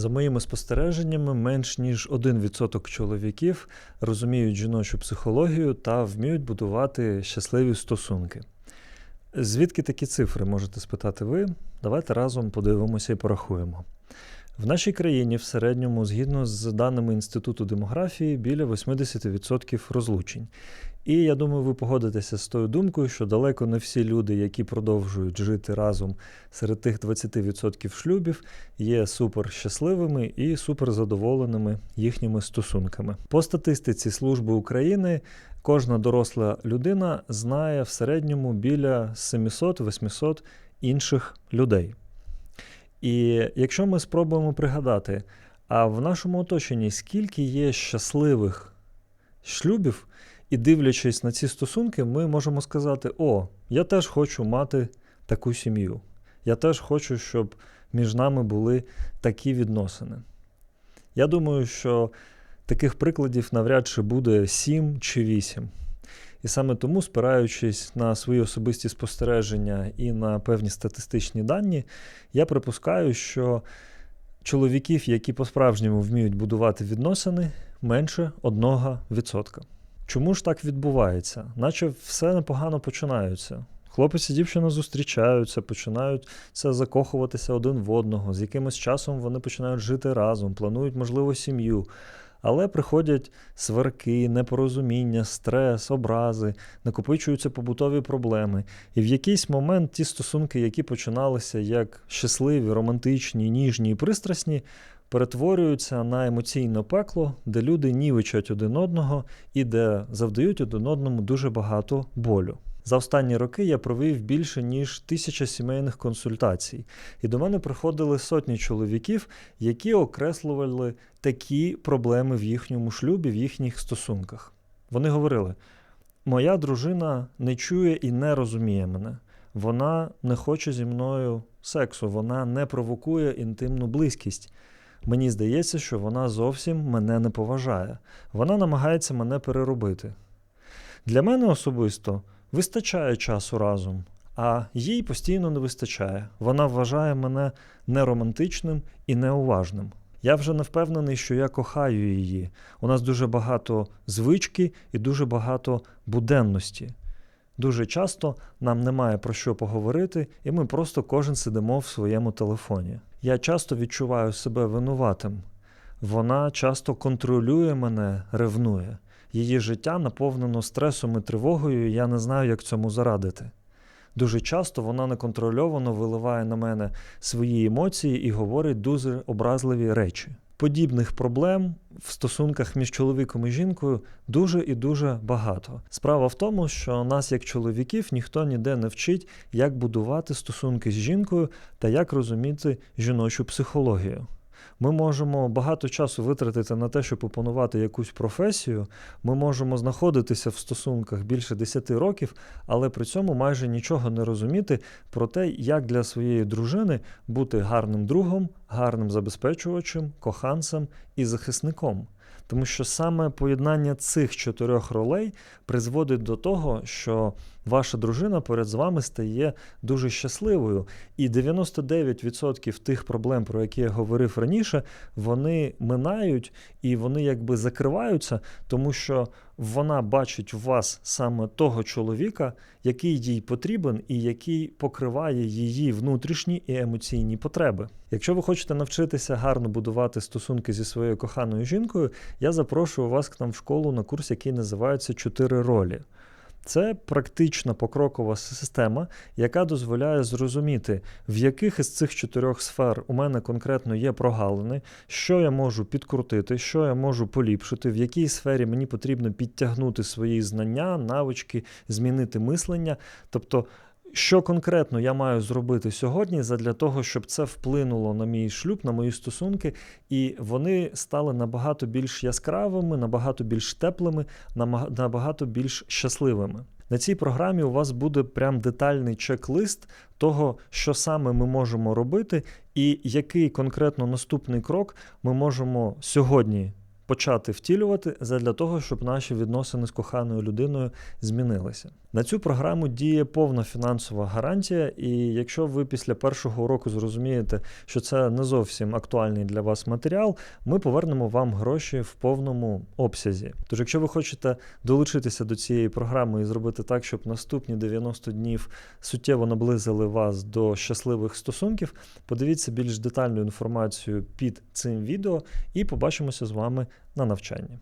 За моїми спостереженнями, менш ніж 1% чоловіків розуміють жіночу психологію та вміють будувати щасливі стосунки. Звідки такі цифри можете спитати ви? Давайте разом подивимося і порахуємо. В нашій країні в середньому, згідно з даними Інституту демографії, біля 80% розлучень. І я думаю, ви погодитеся з тою думкою, що далеко не всі люди, які продовжують жити разом серед тих 20% шлюбів, є супер щасливими і супер задоволеними їхніми стосунками. По статистиці Служби України кожна доросла людина знає в середньому біля 700-800 інших людей. І якщо ми спробуємо пригадати, а в нашому оточенні скільки є щасливих шлюбів, і дивлячись на ці стосунки, ми можемо сказати: О, я теж хочу мати таку сім'ю. Я теж хочу, щоб між нами були такі відносини. Я думаю, що таких прикладів навряд чи буде 7 чи 8. І саме тому, спираючись на свої особисті спостереження і на певні статистичні дані, я припускаю, що чоловіків, які по-справжньому вміють будувати відносини, менше 1%. Чому ж так відбувається? Наче все непогано починається. Хлопець і дівчина зустрічаються, починають закохуватися один в одного. З якимось часом вони починають жити разом, планують, можливо, сім'ю. Але приходять сварки, непорозуміння, стрес, образи, накопичуються побутові проблеми. І в якийсь момент ті стосунки, які починалися як щасливі, романтичні, ніжні і пристрасні, перетворюються на емоційне пекло, де люди нівичать один одного і де завдають один одному дуже багато болю. За останні роки я провів більше ніж тисяча сімейних консультацій, і до мене приходили сотні чоловіків, які окреслювали такі проблеми в їхньому шлюбі, в їхніх стосунках. Вони говорили: моя дружина не чує і не розуміє мене. Вона не хоче зі мною сексу, вона не провокує інтимну близькість. Мені здається, що вона зовсім мене не поважає. Вона намагається мене переробити. Для мене особисто вистачає часу разом, а їй постійно не вистачає. Вона вважає мене неромантичним і неуважним. Я вже не впевнений, що я кохаю її. У нас дуже багато звички і дуже багато буденності. Дуже часто нам немає про що поговорити, і ми просто кожен сидимо в своєму телефоні. Я часто відчуваю себе винуватим. Вона часто контролює мене, ревнує. Її життя наповнено стресом і тривогою, і я не знаю, як цьому зарадити. Дуже часто вона неконтрольовано виливає на мене свої емоції і говорить дуже образливі речі. Подібних проблем в стосунках між чоловіком і жінкою дуже і дуже багато. Справа в тому, що нас, як чоловіків, ніхто ніде не вчить, як будувати стосунки з жінкою та як розуміти жіночу психологію. Ми можемо багато часу витратити на те, щоб опанувати якусь професію. Ми можемо знаходитися в стосунках більше 10 років, але при цьому майже нічого не розуміти про те, як для своєї дружини бути гарним другом, гарним забезпечувачем, коханцем і захисником. Тому що саме поєднання цих чотирьох ролей призводить до того, що ваша дружина поряд з вами стає дуже щасливою. І 99% тих проблем, про які я говорив раніше, вони минають і вони якби закриваються, тому що вона бачить у вас саме того чоловіка, який їй потрібен і який покриває її внутрішні і емоційні потреби. Якщо ви хочете навчитися гарно будувати стосунки зі своєю коханою жінкою, я запрошую вас к нам в школу на курс, який називається Чотири ролі. Це практична покрокова система, яка дозволяє зрозуміти, в яких із цих чотирьох сфер у мене конкретно є прогалини, що я можу підкрутити, що я можу поліпшити, в якій сфері мені потрібно підтягнути свої знання, навички, змінити мислення. Тобто що конкретно я маю зробити сьогодні для того, щоб це вплинуло на мій шлюб, на мої стосунки, і вони стали набагато більш яскравими, набагато більш теплими, набагато більш щасливими. На цій програмі у вас буде прям детальний чек-лист того, що саме ми можемо робити, і який конкретно наступний крок ми можемо сьогодні почати втілювати задля того, щоб наші відносини з коханою людиною змінилися. На цю програму діє повна фінансова гарантія, і якщо ви після першого уроку зрозумієте, що це не зовсім актуальний для вас матеріал, ми повернемо вам гроші в повному обсязі. Тож, якщо ви хочете долучитися до цієї програми і зробити так, щоб наступні 90 днів суттєво наблизили вас до щасливих стосунків, подивіться більш детальну інформацію під цим відео і побачимося з вами на навчанні.